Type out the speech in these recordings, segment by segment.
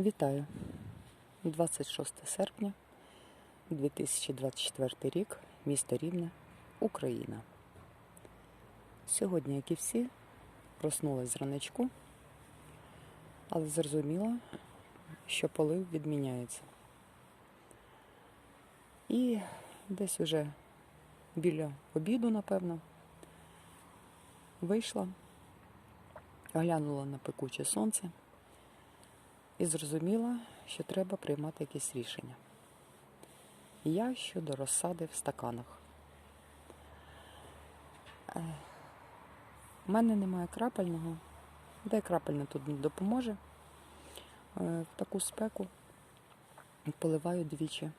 Вітаю! 26 серпня 2024 рік, місто Рівне, Україна. Сьогодні, як і всі, проснулась з ранечку, але зрозуміла, що полив відміняється. І десь уже біля обіду, напевно, вийшла, глянула на пекуче сонце і зрозуміла, що треба приймати якісь рішення. Я щодо розсади в стаканах. Е, У мене немає крапельного, де крапельне тут не допоможе. Е, В таку спеку поливаю двічі.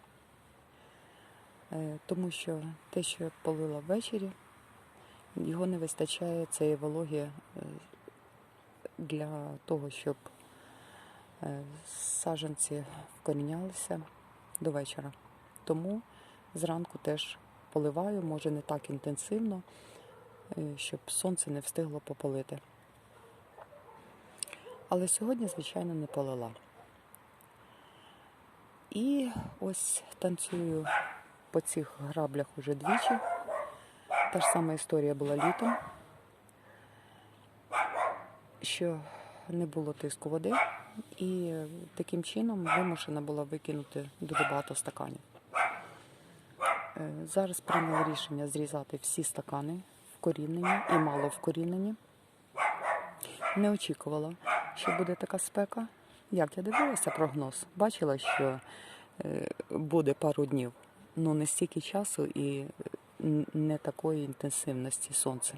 Е, Тому що те, що я полила ввечері, його не вистачає цієї вологи е, для того, щоб е, саджанці вкорінялися до вечора. Тому зранку теж поливаю, може не так інтенсивно, е, щоб сонце не встигло попалити. Але сьогодні, звичайно, не полила. І ось танцюю по цих граблях уже двічі. Та ж сама історія була літом, що не було тиску води, і таким чином вимушена була викинути дуже багато стаканів. Е, Зараз прийняла рішення зрізати всі стакани вкорінені і мало вкорінені. Не очікувала, що буде така спека. Як я дивилася прогноз, бачила, що е, буде пару днів, ну не стільки часу і не такої інтенсивності сонця.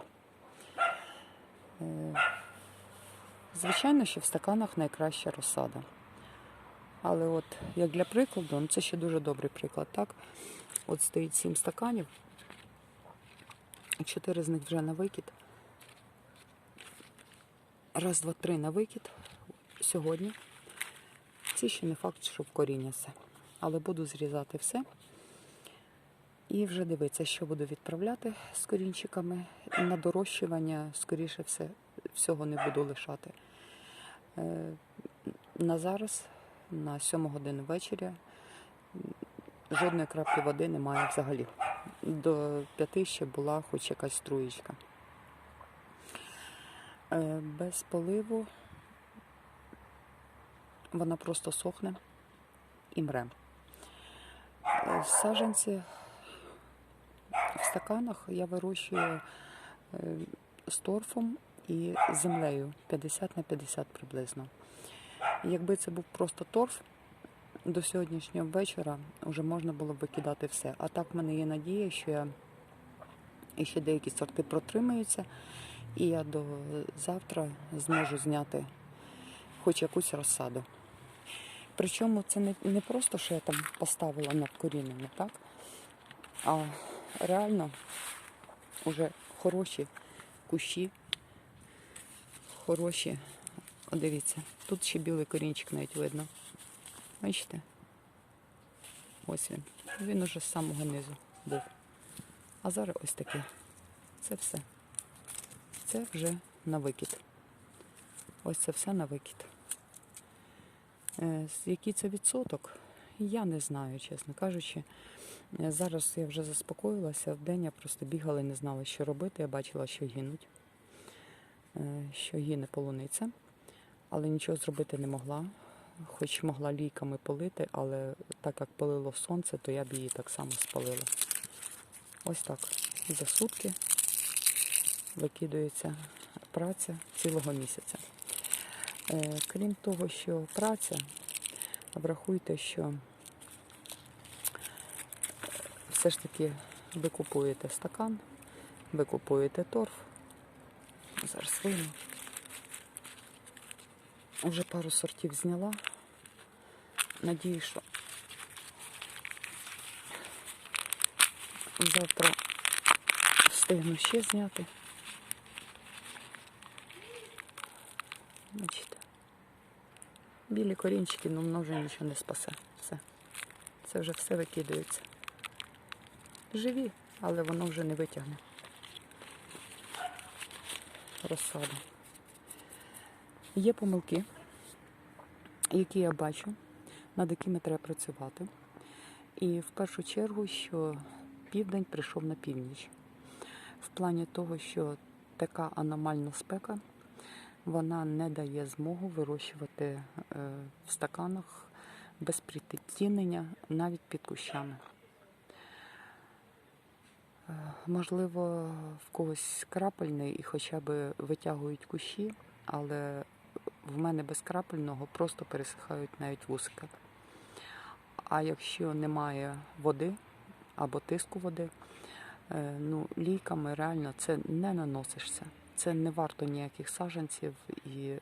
Звичайно, що в стаканах найкраща розсада. Але от як для прикладу, ну це ще дуже добрий приклад, так? От стоїть сім стаканів, чотири з них вже на викид. Раз, два, три на викид сьогодні. Ці ще не факт, що вкоріняться. Але буду зрізати все. І вже дивитися, що буду відправляти з корінчиками. На дорощування, скоріше все, всього не буду лишати. Е, На зараз, на 7 годину вечора, жодної краплі води немає взагалі. До 5 ще була хоч якась струєчка. Е, Без поливу вона просто сохне і мре. Е, Саджанці в стаканах я вирощую з торфом і землею 50 на 50 приблизно. Якби це був просто торф, до сьогоднішнього вечора вже можна було б викидати все. А так в мене є надія, що я і ще деякі сорти протримаються, і я до завтра зможу зняти хоч якусь розсаду. Причому це не, не просто, що я там поставила на вкорінення, так? А реально вже хороші кущі, хороші. О, дивіться, тут ще білий корінчик навіть видно. Бачите? Ось він. Він уже з самого низу був. А зараз ось таке. Це все. Це вже на викид. Ось це все на викид. Е, Який це відсоток? Я не знаю, чесно кажучи. Е, Зараз я вже заспокоїлася. Вдень я просто бігала і не знала, що робити. Я бачила, що гинуть, що гине полуниця, але нічого зробити не могла. Хоч могла лійками полити, але так як полило сонце, то я б її так само спалила. Ось так. За сутки викидується праця цілого місяця. Е, Крім того, що праця, врахуйте, що все ж таки ви купуєте стакан, ви купуєте торф. Зараз вийму. Вже пару сортів зняла. Надію, що завтра встигну ще зняти. Бачите. Білі корінчики, ну воно вже нічого не спасе. Все. Це вже все викидується. Живі, але воно вже не витягне. Розсаду. Є помилки. які я бачу, над якими треба працювати. І в першу чергу, що південь прийшов на північ. В плані того, що така аномальна спека вона не дає змогу вирощувати е, в стаканах без притінення навіть під кущами. Можливо, в когось крапельний і хоча б витягують кущі, але в мене без крапельного просто пересихають навіть вусики. А якщо немає води або тиску води, е, ну, ліками реально це не наносишся. Це не варто ніяких саджанців і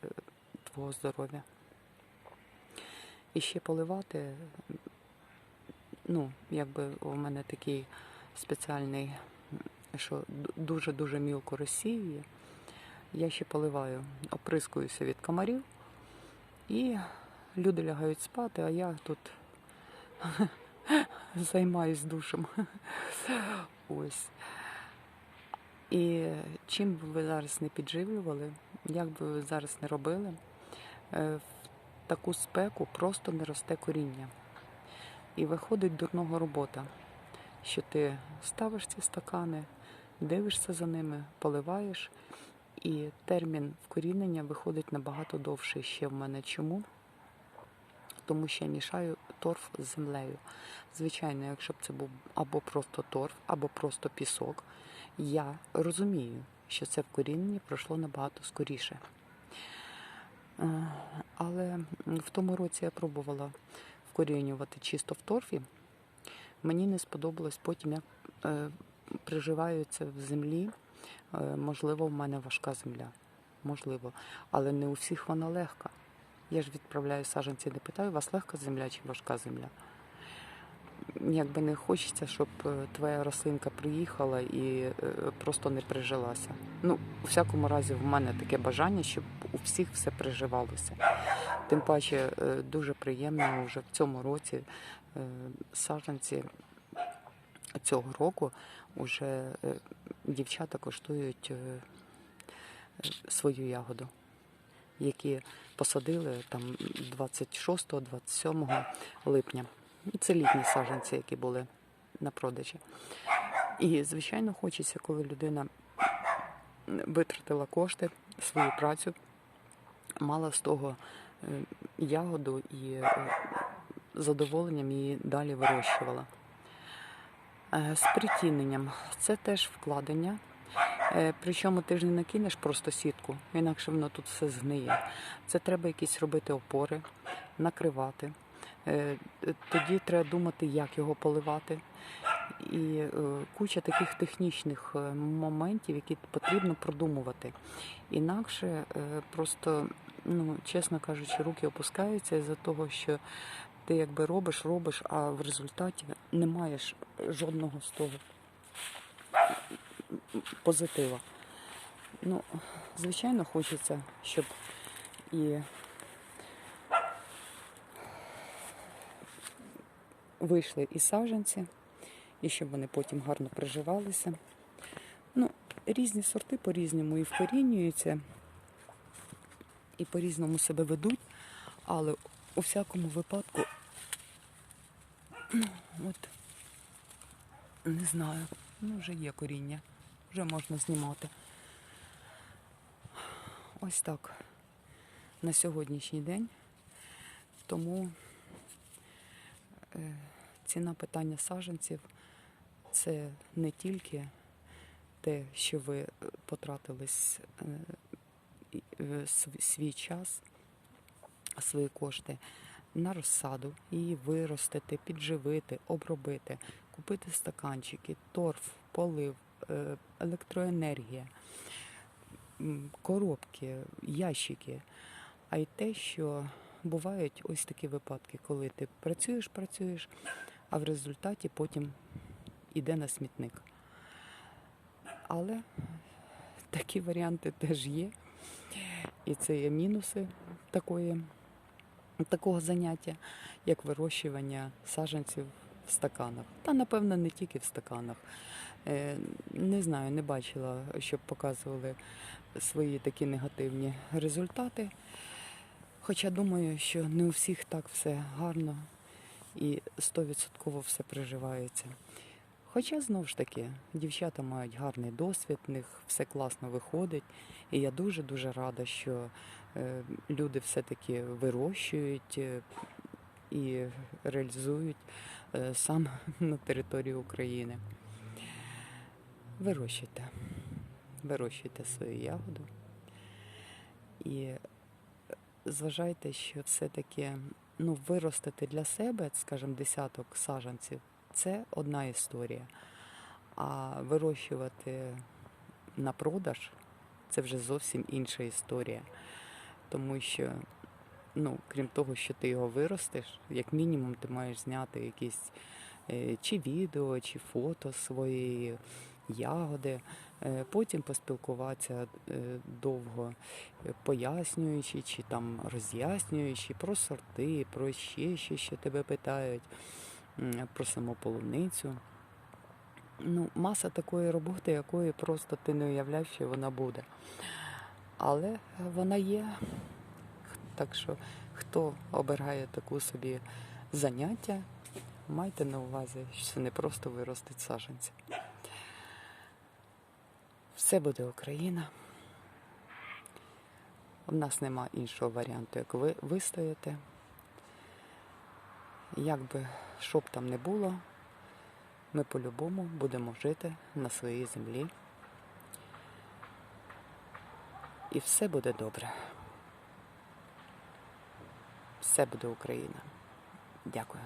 твого здоров'я. І ще поливати, ну, якби у мене такий спеціальний, що дуже-дуже мілко розсіює. Я ще поливаю, оприскуюся від комарів, і люди лягають спати, а я тут займаюсь душем. Ось. І чим би ви зараз не підживлювали, як би ви зараз не робили, е, в таку спеку просто не росте коріння. І виходить дурного робота, що ти ставиш ці стакани, дивишся за ними, поливаєш, і термін вкорінення виходить набагато довший ще в мене. Чому? Тому що я мішаю торф з землею. Звичайно, якщо б це був або просто торф, або просто пісок, я розумію, що це вкорінення пройшло набагато скоріше. Е, Але в тому році я пробувала вкорінювати чисто в торфі. Мені не сподобалось потім, як е, приживаються в землі. Е, Можливо, в мене важка земля. Можливо. Але не у всіх вона легка. Я ж відправляю саджанці, не питаю, у вас легка земля чи важка земля. Якби не хочеться, щоб е, твоя рослинка приїхала і е, просто не прижилася. Ну, у всякому разі, в мене таке бажання, щоб у всіх все приживалося. Тим паче е, дуже приємно вже в цьому році саджанці цього року вже е, дівчата коштують е, е, свою ягоду, які посадили там 26-27 липня. Це літні саджанці, які були на продажі. І, звичайно, хочеться, коли людина витратила кошти, свою працю, мала з того е, ягоду і е, задоволенням її далі вирощувала. Е, З притіненням це теж вкладення. Е, Причому ти ж не накинеш просто сітку, інакше воно тут все згниє. Це треба якісь робити опори, накривати. Е, Тоді треба думати, як його поливати. І куча таких технічних моментів, які потрібно продумувати. Інакше просто, ну, чесно кажучи, руки опускаються із-за того, що ти якби робиш, робиш, а в результаті не маєш жодного з того позитива. Ну, звичайно, хочеться, щоб і вийшли і саджанці, і щоб вони потім гарно приживалися. Ну, різні сорти по-різному і вкорінюються, і по-різному себе ведуть, але у всякому випадку, от, не знаю, ну вже є коріння, вже можна знімати. Ось так на сьогоднішній день. Тому е, ціна питання саджанців це не тільки те, що ви потратили е, е, св- свій час, свої кошти на розсаду, її виростити, підживити, обробити, купити стаканчики, торф, полив, е, електроенергія, коробки, ящики, а й те, що бувають ось такі випадки, коли ти працюєш, працюєш, а в результаті потім іде на смітник. Але такі варіанти теж є. І це є мінуси такої, такого заняття, як вирощування саджанців в стаканах. Та, напевно, не тільки в стаканах. Е, Не знаю, не бачила, щоб показували свої такі негативні результати. Хоча думаю, що не у всіх так все гарно і стовідсотково все приживається. Хоча знову ж таки дівчата мають гарний досвід, в них все класно виходить. І я дуже-дуже рада, що е, люди все-таки вирощують е, і реалізують е, саме на території України. Вирощуйте, вирощуйте свою ягоду і зважайте, що все-таки ну, виростити для себе, скажімо, десяток саджанців це одна історія. А вирощувати на продаж це вже зовсім інша історія. Тому що, ну, крім того, що ти його виростеш, як мінімум ти маєш зняти якісь е, чи відео, чи фото своєї ягоди, е, потім поспілкуватися е, довго, пояснюючи чи там роз'яснюючи про сорти, про ще щось, що тебе питають, про саму полуницю. Ну, маса такої роботи, якої просто ти не уявляєш, що вона буде. Але вона є. Так що, хто обирає таку собі заняття, майте на увазі, що це не просто виростить саджанці. Все буде Україна. У нас нема іншого варіанту, як ви вистояти. Як би що б там не було, ми по-любому будемо жити на своїй землі. І все буде добре. Все буде Україна. Дякую.